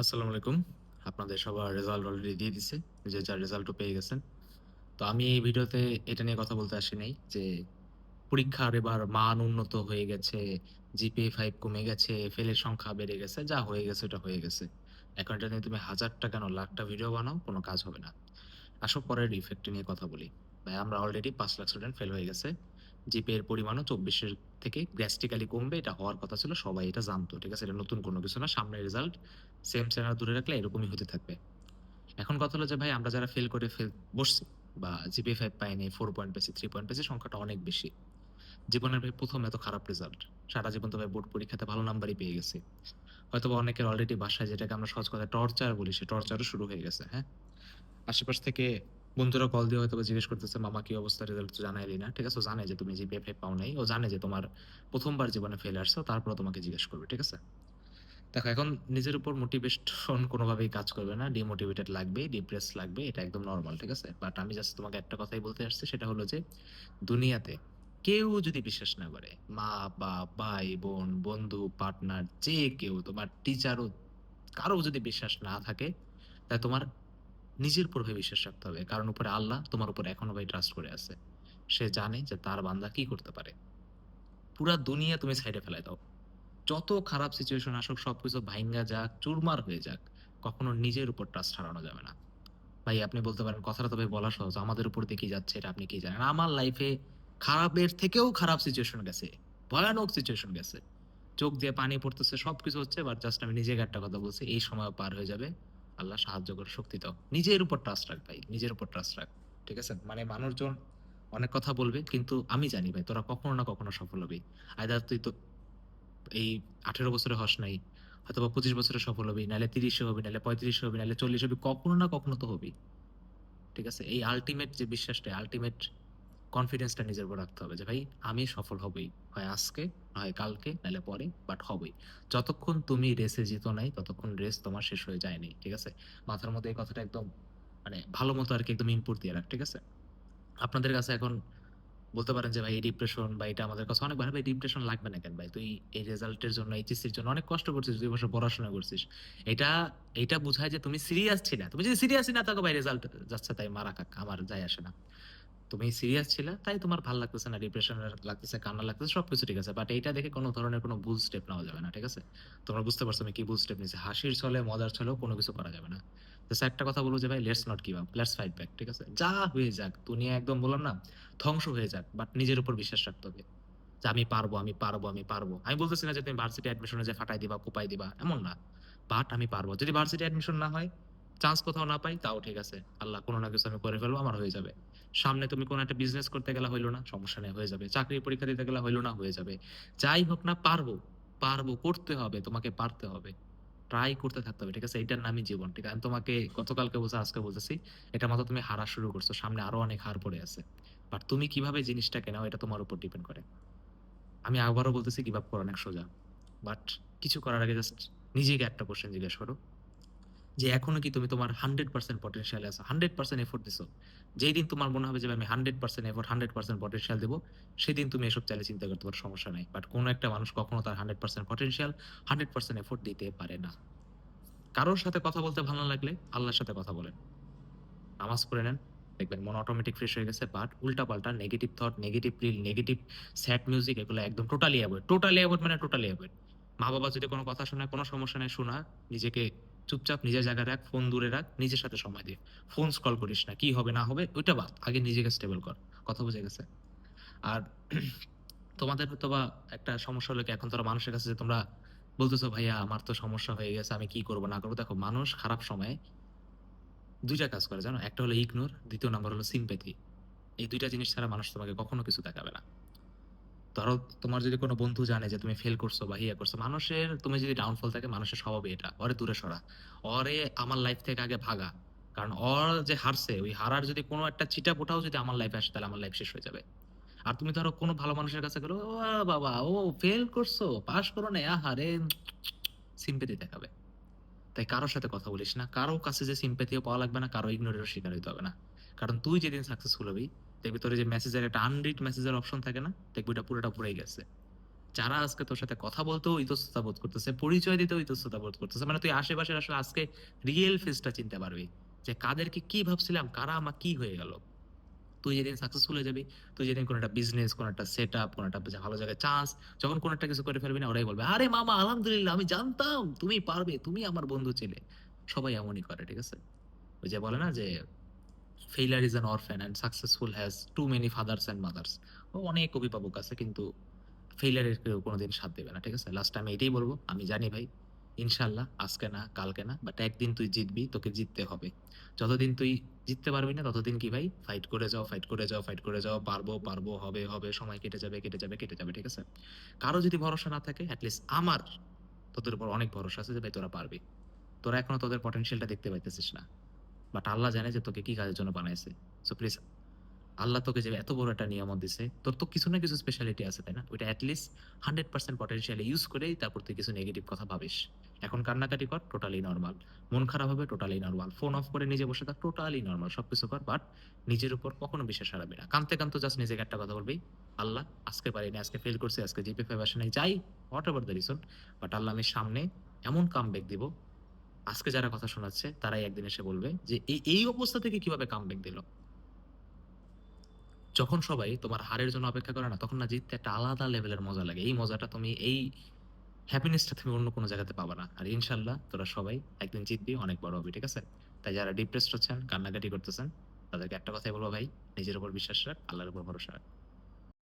আসসালামু আলাইকুম। আপনাদের সবার রেজাল্ট অলরেডি দিয়ে দিছে, যে যার রেজাল্টও পেয়ে গেছেন। তো আমি এই ভিডিওতে এটা নিয়ে কথা বলতে আসি নাই, যে পরীক্ষার এবার মান উন্নত হয়ে গেছে জিপিএ ফাইভ কমে গেছে ফেলের সংখ্যা বেড়ে গেছে, যা হয়ে গেছে ওটা হয়ে গেছে। এখন এটা নিয়ে তুমি হাজারটা কেন, লাখটা ভিডিও বানাও, কোনো কাজ হবে না। আসো পরের ইফেক্ট নিয়ে কথা বলি। ভাই, আমরা অলরেডি পাঁচ লাখ স্টুডেন্ট ফেল হয়ে গেছে। জিপিএ এর পরিমাণও চব্বিশের থেকে গ্র্যাস্টিক্যালি কমবে। এটা হওয়ার কথা ছিল, সবাই এটা জানতো, ঠিক আছে? এটা নতুন কোনো কিছু না, সামনের রেজাল্ট সেম স্ট্যান্ডার্ড দূরে রাখলে এরকমই হতে থাকবে। এখন কথা হলো যে, ভাই, আমরা যারা ফেল করে ফেল বসছি বা জিপিএ ফাইভ পাইনি ফোর পয়েন্ট পেয়েছি থ্রি পয়েন্ট পেয়েছি, সংখ্যাটা অনেক বেশি। জীবনের, ভাই, প্রথম এত খারাপ রেজাল্ট সারা জীবন তো, ভাই, বোর্ড পরীক্ষাতে ভালো নাম্বারই পেয়ে গেছে। হয়তো বা অনেকের অলরেডি বাসায় যেটাকে আমরা সহজ কথা টর্চার বলি, সে টর্চারও শুরু হয়ে গেছে হ্যাঁ? আশেপাশ থেকে বন্ধুরা কল দিয়ে হয়তো জিজ্ঞেস করতেছে, মামা, কি অবস্থা? রেজাল্ট তো জানাইলি না। ঠিক আছে? জানে যে তুমি জিপিএ ফাইভ পাও নাই ও জানে যে তোমার প্রথমবার জীবনে ফেল আসছো। তারপর তোমাকে জিজ্ঞেস করবে, ঠিক আছে? দেখো, এখন নিজের উপর মোটিভেশন কোনোভাবেই কাজ করবে না। ডিমোটিভেটেড লাগবে ডিপ্রেস লাগবে, এটা একদম নর্মাল ঠিক আছে? বাট আমি জাস্ট তোমাকে একটা কথাই বলতে আসছি, সেটা হলো যে দুনিয়াতে কেউ যদি বিশ্বাস না করে, মা, বাপ, ভাই, বোন, বন্ধু পার্টনার যে কেউ, তোমার টিচারও কারও যদি বিশ্বাস না থাকে তাই তোমার নিজের উপর ভাই বিশ্বাস রাখতে হবে। কারণ উপরে আল্লাহ, তোমার উপর এখনও ভাই ট্রাস্ট করে আছে। সে জানে যে তার বান্দা কি করতে পারে। পুরা দুনিয়া তুমি সাইডে ফেলাই দাও। যত খারাপ সিচুয়েশন আসুক, সবকিছু ভাইঙ্গা যাক, চুরমার হয়ে যাক, কখনো নিজের উপর ট্রাস্ট হারানো যাবে না। ভাই, আপনি বলতে পারেন, কথাটা তবে বলা সহজ। আমাদের উপর দিয়ে কি যাচ্ছে, এটা আপনি কি জানেন? আমার লাইফে খারাপের থেকেও খারাপ সিচুয়েশন গেছে। ভয়ানক সিচুয়েশন গেছে। চোখ দিয়ে পানি পড়তেছে, সবকিছু হচ্ছে বাট জাস্ট আমি নিজেকে একটা কথা বলছি, এই সময় পার হয়ে যাবে। আল্লাহ সাহায্য করে, শক্তি দাও। নিজের উপর ট্রাস্ট রাখ ভাই, নিজের উপর ট্রাস্ট রাখ, ঠিক আছে? মানে মানুষজন অনেক কথা বলবে, কিন্তু আমি জানি ভাই, তোরা কখনো না কখনো সফল হবি। আয়দার তুই তো এই আঠেরো বছরে হস নাই হয়তো বা পঁচিশ বছরে সফল হবি, নাহলে তিরিশে হবি, নাহলে পঁয়ত্রিশে হবি, নাহলে চল্লিশ হবি, কখনো না কখনো তো হবি। ঠিক আছে? এই আলটিমেট যে বিশ্বাসটা আলটিমেট কনফিডেন্সটা নিজের উপর রাখতে হবে যে, ভাই, আমি সফল হবই। হয় আজকে হয় কালকে নাহলে পরে বাট হবই। যতক্ষণ তুমি রেসে জিতো নাই, ততক্ষণ রেস তোমার শেষ হয়ে যায়নি, ঠিক আছে? মাথার মধ্যে এই কথাটা একদম মানে ভালো মতো আর কি একদম ইনপুট দিয়ে রাখ, ঠিক আছে? আপনাদের কাছে এখন বলতে পারেন যে, ভাই, এই ডিপ্রেশন বা এটা আমাদের কাছে অনেক ভাই ডিপ্রেশন লাগবে না কেন ভাই? তুই এই রেজাল্টের জন্য এইচএসসির জন্য অনেক কষ্ট করছিস, দুই বছর পড়াশোনা করছিস। এটা এটা বোঝায় যে, তুমি সিরিয়াস ছিল। তুমি যদি সিরিয়াসই না থাকো ভাই রেজাল্ট যাচ্ছে তাই, মারা কাক আমার যায় আসে না। তুমি সিরিয়াস ছিল, তাই তোমার ভালো লাগতেছে না ডিপ্রেশন লাগতেছে, কান্না লাগতেছে, সবকিছু ঠিক আছে বাট এইটা দেখে কোনো ধরনের কোনো ভুল স্টেপ নেওয়া যাবে না, ঠিক আছে? তোমরা বুঝতে পারছ আমি কি ভুল স্টেপ নিয়েছি, হাসির ছলে, মজার ছলেও কোনো কিছু করা যাবে না। তো একটা কথা বলব যে ভাই let's not give up let's fight back ঠিক আছে? যা হয়ে যাক, দুনিয়া একদম বললাম না, ধ্বংস হয়ে যাক বাট নিজের উপর বিশ্বাস রাখতে হবে। যে আমি পারব আমি পারব আমি পারব। আমি বলতেছি না যে তুমি ভার্সিটি অ্যাডমিশনে যে ফাটাই দিবা, কোপাই দিবা, এমন না। বাট আমি পারব। যদি ভার্সিটি অ্যাডমিশন না হয় চান্স কোথাও না পাই, তাও ঠিক আছে। আল্লাহ কোনো না কিছু আমি করে ফেলব, আমার হয়ে যাবে। সামনে তুমি কোনো একটা বিজনেস করতে গেলে হইল না, সমস্যা নেই, হয়ে যাবে। চাকরির পরীক্ষা দিতে গেলে হইল না, হয়ে যাবে। যাই হোক না, পারব পারব, করতে হবে, তোমাকে পারতে হবে। ট্রাই করতে থাকতে হবে, ঠিক আছে? এটার নামই জীবন, ঠিক আছে? আমি তোমাকে গতকালকে বলছি, আজকে বলতেছি, এটা মতো তুমি হারা শুরু করছ, সামনে আরও অনেক হার পড়ে আছে। বাট তুমি কীভাবে জিনিসটাকে নাও, এটা তোমার উপর ডিপেন্ড করে। আমি আবারও বলতেছি গিভ আপ করো অনেক সোজা। বাট কিছু করার আগে জাস্ট নিজেকে একটা কোশ্চেন জিজ্ঞেস করো। যে এখনও কি তুমি তোমার হান্ড্রেড পার্সেন্ট পটেনশিয়াল আছে। হান্ড্রেড পার্সেন্ট এফোর্ট দিছো। যেই দিন তোমার মনে হবে যে আমি hundred percent effort hundred percent potential দেবো, সেদিন তুমি এসব চাইলে চিন্তা করতে পারো, সমস্যা নাই। বাট কোনো একটা মানুষ কখনো তার hundred percent potential hundred percent effort দিতে পারে না। কারোর সাথে কথা বলতে ভালো লাগলে আল্লাহর সাথে কথা বলেন। নামাজ পড়ে নেন, দেখবেন মন অটোমেটিক ফ্রেশ হয়ে গেছে বাট উল্টা পাল্টা negative thought negative reel negative sad music এগুলো একদম টোটালি অ্যাভয়েড টোটালি অ্যাভয়েড মানে টোটালি অ্যাভয়েড মা বাবা যদি কোনো কথা শোনায়, কোনো সমস্যা নেই, শোনা, নিজেকে চুপচাপ নিজের জায়গায় রাখ ফোন দূরে রাখ, নিজের সাথে সময় দিয়ে ফোন স্কল করিস না, কি হবে না হবে, ওইটা বাদ, আগে নিজেকে স্টেবল কর, কথা বুঝে গেছে? আর তোমাদের হয়তো বা একটা সমস্যা হলো কি, এখন তোরা মানুষের কাছে যে তোমরা বলতেছো, ভাইয়া, আমার তো সমস্যা হয়ে গেছে, আমি কি করব, না করব? দেখো, মানুষ খারাপ সময়ে দুইটা কাজ করে, জানো? একটা হলো ইগনোর দ্বিতীয় নাম্বার হলো সিম্পেথি এই দুইটা জিনিস ছাড়া মানুষ তোমাকে কখনো কিছু দেখাবে না। ধরো তোমার যদি কোনো বন্ধু জানে যে তুমি ফেল করছ বা ইয়ে করছ, মানুষের, তুমি যদি ডাউনফল থাকে, মানুষের স্বভাবে এটা ওরে দূরে সরা ওরে আমার লাইফ থেকে আগে ভাগা, কারণ ওর যে হারছে, ওই হারার যদি কোনো একটা চিটা পোটাও যদি আমার লাইফে আসে, তাহলে আমার লাইফ শেষ হয়ে যাবে। আর তুমি ধরো কোনো ভালো মানুষের কাছে গেলো, ও বাবা, ও ফেল করছ পাস করো না আহারে সিম্পেথি দেখাবে। তাই কারোর সাথে কথা বলিস না, কারও কাছে যে সিম্পেথিও পাওয়া লাগবে না, কারও ইগনোরেরও শিকার হইতে হবে না। কারণ তুই যেদিন সাকসেসফুল হবি, দেখবি তোর যে মেসেজের একটা আনরিড মেসেজের অপশন থাকে না, দেখবি ওটা পুরোটা পুরাই গেছে। যারা আজকে তোর সাথে কথা বলতেও ইতস্ততা বোধ করতেছে, পরিচয় দিতেও ইতস্ততা বোধ করতেছে মানে তুই আশেপাশের আসলে আজকে রিয়েল ফেসটা চিনতে পারবি, যে কাদেরকে কি ভাবছিলাম, কারা আমার কি হয়ে গেল। তুই যেদিন সাকসেসফুল হয়ে যাবি, তুই যেদিন কোনো একটা বিজনেস কোনো একটা সেট আপ কোনো একটা ভালো জায়গায় চান্স যখন কোনো একটা কিছু করে ফেলবি না, ওরাই বলবে, আরে মামা, আলহামদুলিল্লাহ, আমি জানতাম, তুমি পারবে, তুমি আমার বন্ধু ছিলে। সবাই এমনই করে, ঠিক আছে? ওই যে বলে না যে failure is an orphan and successful has too many fathers and mothers ও অনেক অভিভাবক আছে কিন্তু ফেইলারের কেউ কোনোদিন সাথ দেবে না, ঠিক আছে? লাস্ট টাইম এটাই বলব, আমি জানি ভাই, ইনশাল্লাহ, আজকে না, কালকে না বাট একদিন তুই জিতবি, তোকে জিততে হবে। যতদিন তুই জিততে পারবি না, ততদিন কি ভাই ফাইট করে যাও ফাইট করে যাও ফাইট করে যাও, পারব পারব, হবে হবে, সময় কেটে যাবে কেটে যাবে কেটে যাবে, ঠিক আছে? কারও যদি ভরসা না থাকে অ্যাটলিস্ট আমার, তোদের উপর অনেক ভরসা আছে যে ভাই তোরা পারবি। তোরা এখনও তোদের পটেনশিয়ালটা দেখতে পাইতেছিস না। বাট আল্লাহ জানে যে তোকে কি কাজের জন্য বানাইছে। সো প্লিজ আল্লাহ তোকে যে এত বড় একটা নিয়ামত দিছে, তোর তো কিছু না কিছু স্পেশালিটি আছে, তাই না? ওইটা at least hundred percent potential use করেই তারপর তুই কিছু নেগেটিভ কথা ভাবিস। এখন কান্নাকাটি কর টোটালি নর্মাল মন খারাপ হবে টোটালি নর্মাল ফোন অফ করে নিজে বসে থাক টোটালি নর্মাল সবকিছু কর বাট নিজের উপর কখনো বিশ্বাস হারাবি না। কানতে কানতে জাস্ট নিজেকে একটা কথা বলবি, আল্লাহ, আজকে পারিনি আজকে ফেল করছি, আজকে জিপে আসে নাই, যাই whatever the reason but Allah আমি সামনে এমন কাম ব্যাক দিব আজকে যারা কথা শোনাচ্ছে, তারাই একদিন এসে বলবে যে এই এই অবস্থা থেকে কীভাবে কাম ব্যাক দিল? যখন সবাই তোমার হারের জন্য অপেক্ষা করে না, তখন না জিততে একটা আলাদা লেভেলের মজা লাগে। এই মজাটা তুমি, এই হ্যাপিনেসটা তুমি অন্য কোনো জায়গাতে পাবা না। আর ইনশাল্লাহ তোরা সবাই একদিন জিতবি, অনেক বড় হবে, ঠিক আছে? তাই যারা ডিপ্রেসড হচ্ছেন, কান্নাকাটি করতেছেন, তাদেরকে একটা কথাই বলব ভাই, নিজের উপর বিশ্বাস রাখ, আল্লাহর উপর ভরসা রাখ।